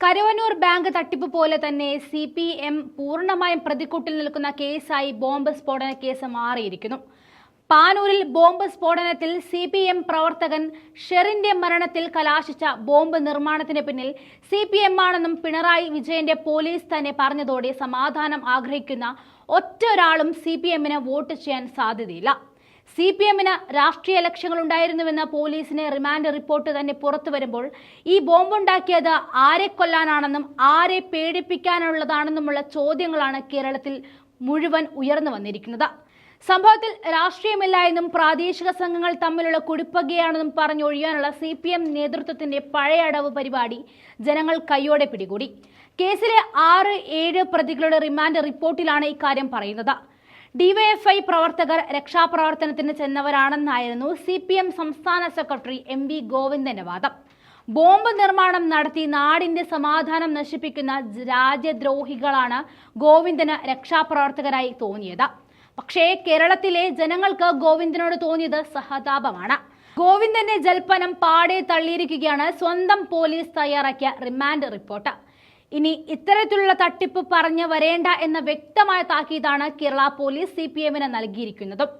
Karuvannur bank തട്ടിപ്പ് പോലെ തന്നെ സി പി എം പൂർണമായും പ്രതിക്കൂട്ടിൽ നിൽക്കുന്ന കേസായി ബോംബ് സ്ഫോടന കേസ് മാറിയിരിക്കുന്നു. പാനൂരിൽ ബോംബ് സ്ഫോടനത്തിൽ സി പി എം പ്രവർത്തകൻ ഷെറിന്റെ മരണത്തിൽ കലാശിച്ച ബോംബ് നിർമ്മാണത്തിന് പിന്നിൽ സി പി എം ആണെന്നും പിണറായി വിജയന്റെ പോലീസ് തന്നെ പറഞ്ഞതോടെ സമാധാനം ആഗ്രഹിക്കുന്ന ഒറ്റ ഒരാളും സി പി എമ്മിന് വോട്ട് ചെയ്യാൻ സാധ്യതയില്ല. സി പി എമ്മിന് രാഷ്ട്രീയ ലക്ഷ്യങ്ങളുണ്ടായിരുന്നുവെന്ന പോലീസിന് റിമാൻഡ് റിപ്പോർട്ട് തന്നെ പുറത്തു വരുമ്പോൾ ഈ ബോംബുണ്ടാക്കിയത് ആരെ കൊല്ലാനാണെന്നും ആരെ പേടിപ്പിക്കാനുള്ളതാണെന്നുമുള്ള ചോദ്യങ്ങളാണ് കേരളത്തിൽ മുഴുവൻ ഉയർന്നു വന്നിരിക്കുന്നത്. സംഭവത്തിൽ രാഷ്ട്രീയമില്ല എന്നും പ്രാദേശിക സംഘങ്ങൾ തമ്മിലുള്ള കുടിപ്പകയാണെന്നും പറഞ്ഞൊഴിയാനുള്ള സി പി എം നേതൃത്വത്തിന്റെ പഴയ അടവ് പരിപാടി ജനങ്ങൾ കൈയോടെ പിടികൂടി. കേസിലെ ആറ് ഏഴ് പ്രതികളുടെ റിമാൻഡ് റിപ്പോർട്ടിലാണ് ഇക്കാര്യം പറയുന്നത്. ഡിവൈഎഫ്ഐ പ്രവർത്തകർ രക്ഷാപ്രവർത്തനത്തിന് ചെന്നവരാണെന്നായിരുന്നു സി പി എം സംസ്ഥാന സെക്രട്ടറി എം വി ഗോവിന്ദന്റെ വാദം. ബോംബ് നിർമ്മാണം നടത്തി നാടിന്റെ സമാധാനം നശിപ്പിക്കുന്ന രാജ്യദ്രോഹികളാണ് ഗോവിന്ദന് രക്ഷാപ്രവർത്തകരായി തോന്നിയത്. പക്ഷേ കേരളത്തിലെ ജനങ്ങൾക്ക് ഗോവിന്ദനോട് തോന്നിയത് സഹതാപമാണ്. ഗോവിന്ദന്റെ ജൽപ്പനം പാടെ തള്ളിയിരിക്കുകയാണ് സ്വന്തം പോലീസ് തയ്യാറാക്കിയ റിമാൻഡ് റിപ്പോർട്ട്. ഇനി ഇത്തരത്തിലുള്ള തട്ടിപ്പ് പറഞ്ഞു വരേണ്ട എന്ന വ്യക്തമായ താക്കീതാണ് കേരള പോലീസ് സി പി എമ്മിന് നൽകിയിരിക്കുന്നതും.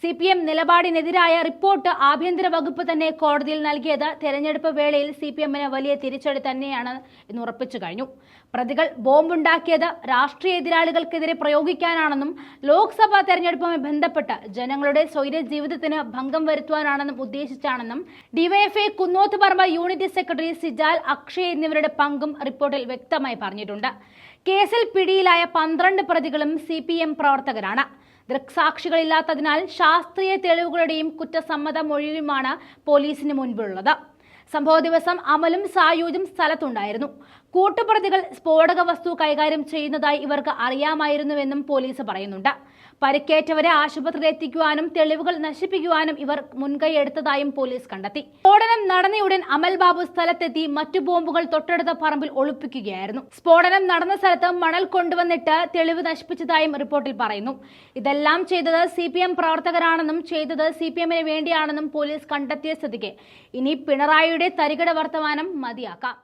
സി പി എം നിലപാടിനെതിരായ റിപ്പോർട്ട് ആഭ്യന്തര വകുപ്പ് തന്നെ കോടതിയിൽ നൽകിയത്. തെരഞ്ഞെടുപ്പ് വേളയിൽ സി പി എമ്മിന് വലിയ തിരിച്ചടി തന്നെയാണ് എന്ന് ഉറപ്പിച്ചു കഴിഞ്ഞു. പ്രതികൾ ബോംബുണ്ടാക്കിയത് രാഷ്ട്രീയ എതിരാളികൾക്കെതിരെ പ്രയോഗിക്കാനാണെന്നും ലോക്സഭാ തെരഞ്ഞെടുപ്പുമായി ബന്ധപ്പെട്ട് ജനങ്ങളുടെ സ്വൈര്യ ജീവിതത്തിന് ഭംഗം വരുത്തുവാനാണെന്നും ഉദ്ദേശിച്ചാണെന്നും DYFI Kunnoth Paramba unit secretary Sijal Akshay എന്നിവരുടെ പങ്കും റിപ്പോർട്ടിൽ വ്യക്തമായി പറഞ്ഞിട്ടുണ്ട്. കേസിൽ പിടിയിലായ പന്ത്രണ്ട് പ്രതികളും സി പ്രവർത്തകരാണ്. ദൃക്സാക്ഷികളില്ലാത്തതിനാൽ ശാസ്ത്രീയ തെളിവുകളുടെയും കുറ്റസമ്മത മൊഴിയുമാണ് പോലീസിന് മുൻപിലുള്ളത് സംഭവ ദിവസം അമലും സായൂജും സ്ഥലത്തുണ്ടായിരുന്നു. കൂട്ടുപ്രതികൾ സ്ഫോടക വസ്തു കൈകാര്യം ചെയ്യുന്നതായി ഇവർക്ക് അറിയാമായിരുന്നുവെന്നും പോലീസ് പറയുന്നുണ്ട്. പരിക്കേറ്റവരെ ആശുപത്രിയിൽ എത്തിക്കുവാനും തെളിവുകൾ നശിപ്പിക്കുവാനും ഇവർ മുൻകൈ എടുത്തതായും പോലീസ് കണ്ടെത്തി. സ്ഫോടനം നടന്നയുടൻ അമൽ ബാബു സ്ഥലത്തെത്തി മറ്റു ബോംബുകൾ തൊട്ടടുത്ത പറമ്പിൽ ഒളിപ്പിക്കുകയായിരുന്നു. സ്ഫോടനം നടന്ന സ്ഥലത്ത് മണൽ കൊണ്ടുവന്നിട്ട് തെളിവ് നശിപ്പിച്ചതായും റിപ്പോർട്ടിൽ പറയുന്നു. ഇതെല്ലാം ചെയ്തത് സി പി എം പ്രവർത്തകരാണെന്നും ചെയ്തത് സി പി എമ്മിന് വേണ്ടിയാണെന്നും പോലീസ് കണ്ടെത്തിയ സ്ഥിതിക്ക് ഇനി പിണറായിയുടെ തരികിട വർത്തമാനം മതിയാക്കാം.